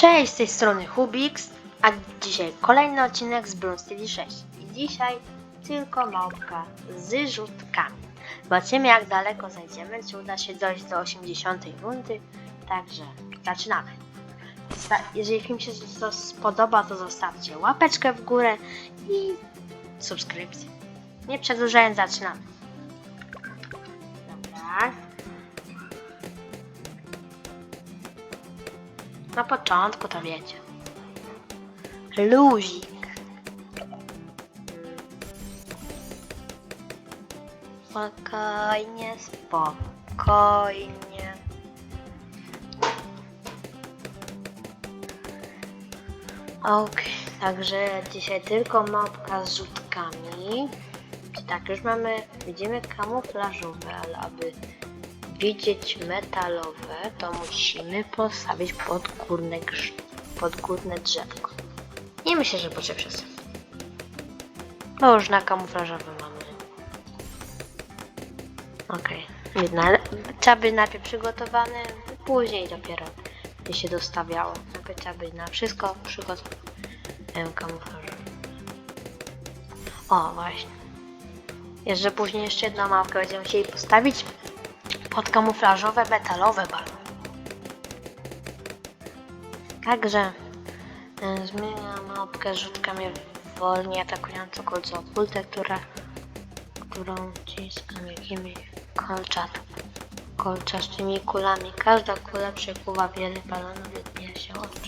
Cześć, z tej strony Hubix, a dzisiaj kolejny odcinek z Bloons TV 6. I dzisiaj tylko małpka z rzutkami. Zobaczymy jak daleko zajdziemy, czy uda się dojść do 80 rundy. Także zaczynamy. Jeżeli film się to spodoba, to zostawcie łapeczkę w górę i subskrypcję. Nie przedłużając, zaczynamy. Na początku to wiecie. Luzik. Spokojnie, spokojnie. Okej, także dzisiaj tylko mapka z rzutkami. Tak, już mamy, widzimy kamuflażowe, ale aby widzieć metalowe, to musimy postawić podgórne, podgórne drzewko. Nie myślę, że potrzeba przez. Bo już na kamuflażowe mamy. Okej. Okay. Trzeba być najpierw przygotowane, później dopiero by się dostawiało. Najpierw trzeba być na wszystko przygotowane. Kamuflażowe. O, właśnie. Jeszcze później jeszcze jedną mapkę będziemy chcieli postawić pod kamuflażowe metalowe balony. Także e, zmieniam mapkę rzutkami wolnie atakującą kolcowultę, która którą ciskam jakimiś kolczat, kolczastymi kulami. Każda kula przekuwa wiele balonów odbija się od.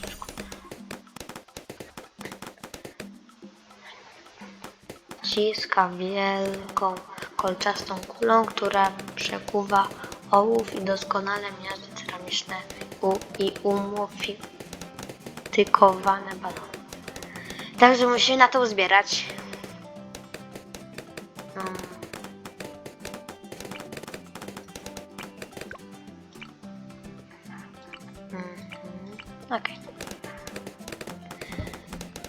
Ciska wielką kolczastą kulą, która przekuwa ołów i doskonale miażdży ceramiczne u, i umuftykowane balony. Także musimy na to uzbierać. Mm. Mhm. Okej.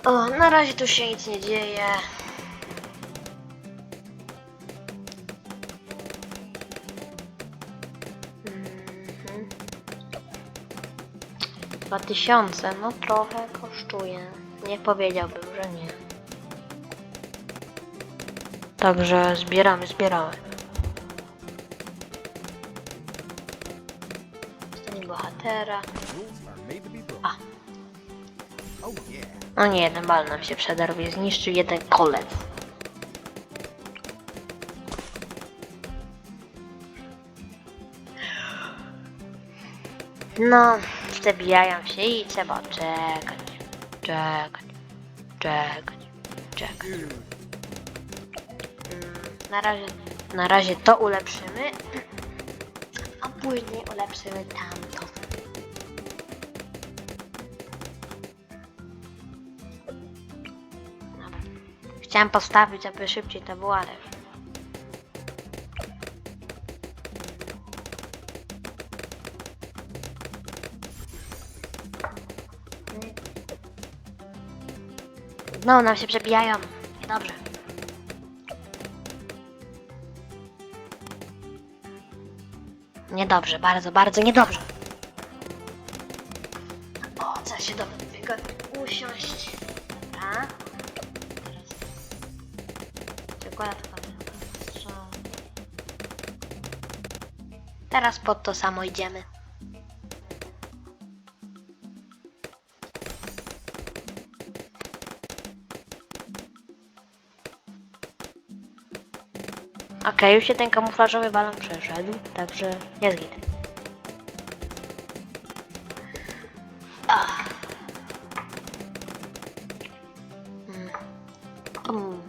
O, na razie tu się nic nie dzieje. 2000, no trochę kosztuje. Nie powiedziałbym, że nie. Także zbieramy, zbieramy. Stanie bohatera. Yeah. No nie, jeden bal nam się przedarł i zniszczył jeden kolec. No, przebijają się i trzeba czekać, czekać, czekać, czekać. Mm, Na razie, na razie to ulepszymy, a później ulepszymy tamto. Chciałem postawić, aby szybciej to było, ale... No, nam się przebijają. Niedobrze. Niedobrze, bardzo, bardzo niedobrze. O, trzeba się do wygodnie usiąść. Dobra. Czekolada strzał. Teraz pod to samo idziemy. Okej, już się ten kamuflażowy balon przeszedł, także. Mm. Mm.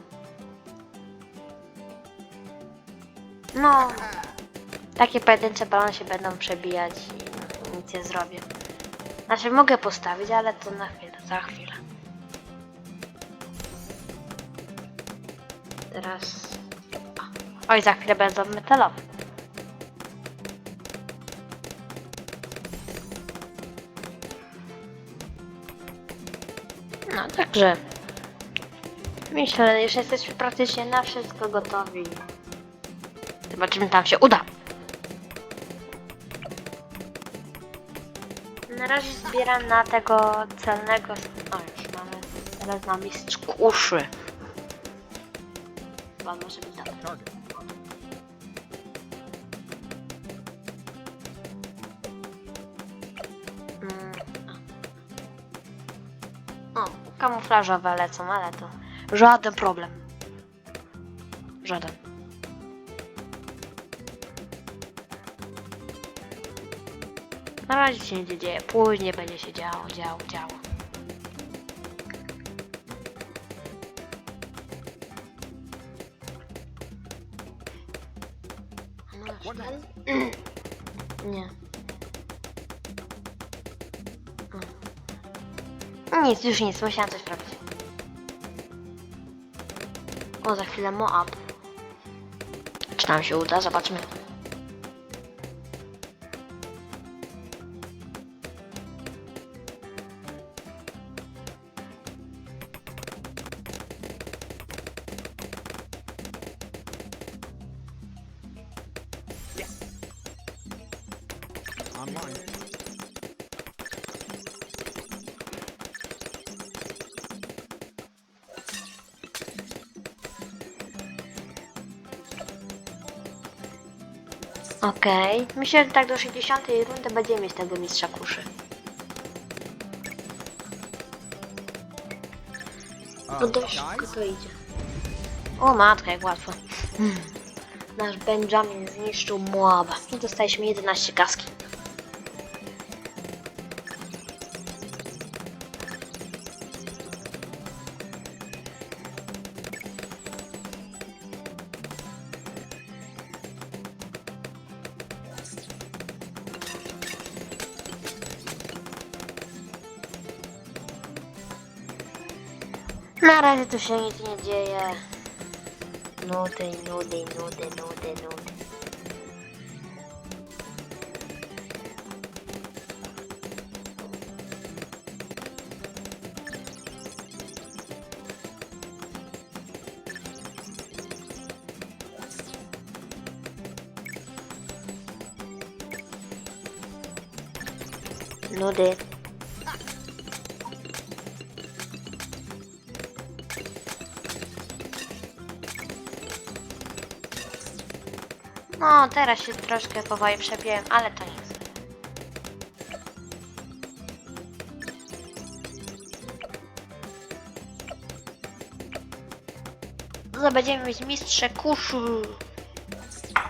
No, takie pojedyncze balony się będą przebijać i nic nie zrobię. Znaczy mogę postawić, ale to na chwilę, za chwilę. Teraz Oj, za chwilę będą metalowe. No, także myślę, już jesteśmy praktycznie na wszystko gotowi. Zobaczymy, tam się uda. Na razie zbieram na tego celnego... O, już mamy. Teraz na mistrz kuszy. Chyba może być dobre. Kamuflażowe lecą, ale to żaden problem. Żaden. Na razie się nie dzieje, później będzie się działo, działo, działo. Nie. Nic, już nic, musiałam coś robić. O, za chwilę Moab. Czy nam się uda? Zobaczmy. Okej. Myślę, że tak do 60 rundy będziemy mieć tego mistrza kuszy. Uh, No dość szybko to idzie. O matka, jak łatwo. Hmm. Nasz Benjamin zniszczył Moaba. I dostaliśmy 11 kaski. Na razie tu się nic nie dzieje. Nudy, nudy, nudy, nudy, nudy. Nudy. No, teraz się troszkę powoli przebiłem, ale to nic. No, będziemy mieć mistrze kuszy.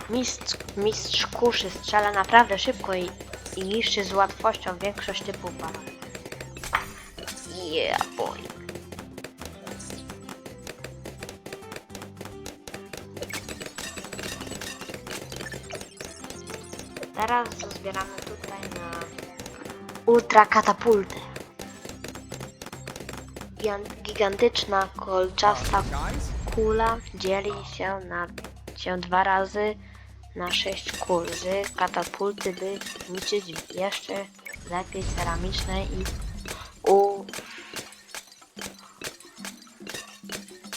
Mistrz, mistrz kuszy strzela naprawdę szybko i, i niszczy z łatwością większość typów balon. Yeah, boy. Teraz zbieramy tutaj na ultra katapulty. Gigan- Gigantyczna kolczasta kula dzieli się na się dwa razy na sześć kul. Z katapulty by niczyć jeszcze lepiej ceramiczne i u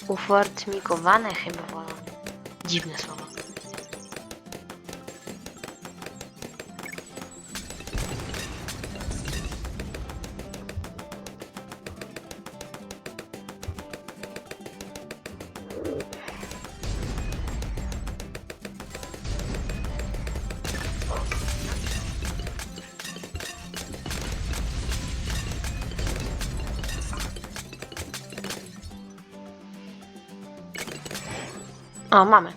ufortmikowane chyba wolą. Dziwne słowo. O, mamy.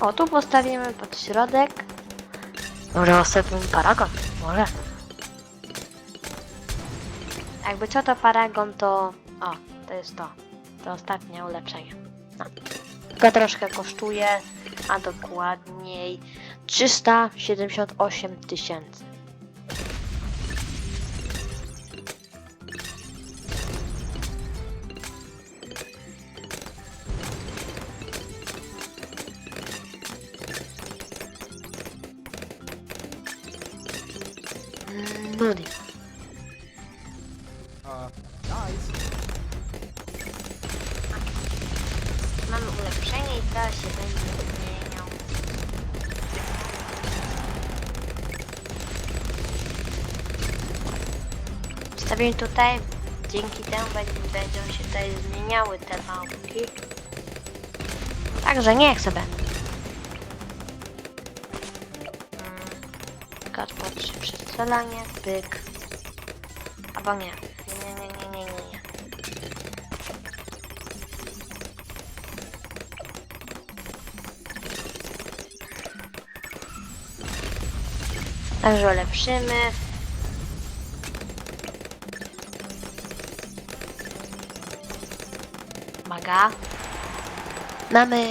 O, tu postawimy pod środek. Może ostatni paragon? Może. Jakby co to paragon, to... O, to jest to. To ostatnie ulepszenie. No. Tylko troszkę kosztuje, a dokładniej 378 tysięcy. I teraz się będzie zmieniał. Wstawię tutaj, dzięki temu będą się tutaj zmieniały te małpki. Także niech sobie. Kod po trzy przestrzelanie, pyk. Albo nie, nie, nie, nie. Także ulepszymy. Maga. Mamy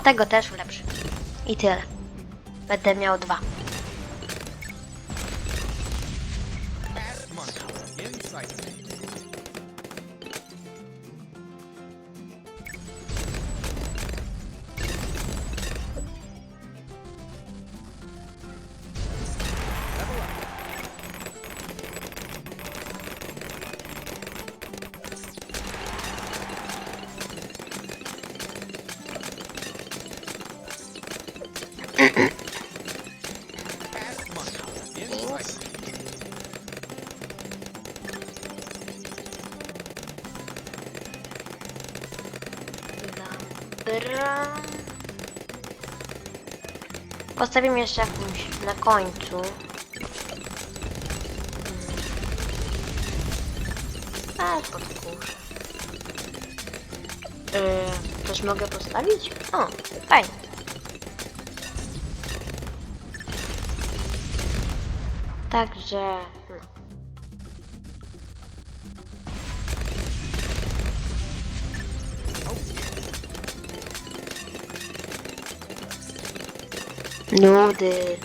tego też ulepszy. I tyle. Będę miał dwa. Dobra. Postawimy jeszcze jakąś na końcu. A, podkurzę. Yy, coś mogę postawić? O, fajnie. Także... Nudy.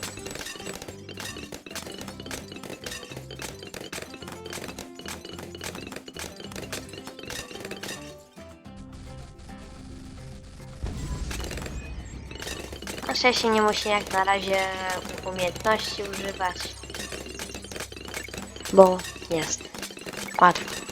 Na szczęście nie musi jak na razie umiejętności używać. Bo jest łatwo.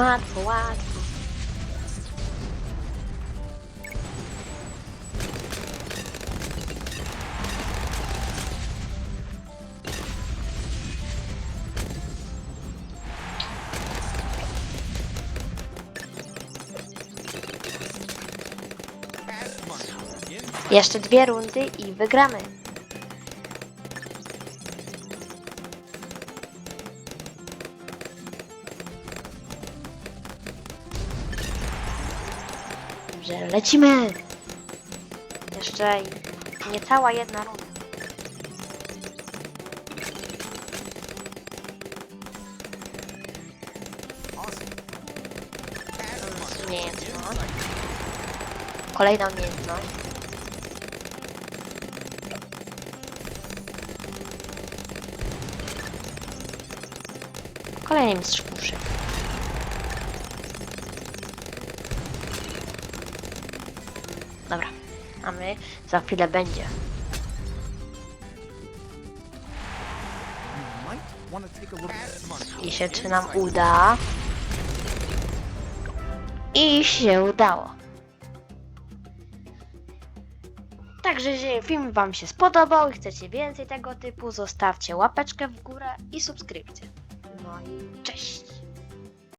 Łatwo, łatwo. Jeszcze dwie rundy i wygramy. Lecimy. Jeszcze niecała jedna runda. Umiejętność. Kolejna umiejętność. Kolejny mistrz kuszy. Dobra, a my za chwilę będzie. I się czy nam uda. I się udało. Także jeżeli film Wam się spodobał i chcecie więcej tego typu, zostawcie łapeczkę w górę i subskrypcję. No i cześć!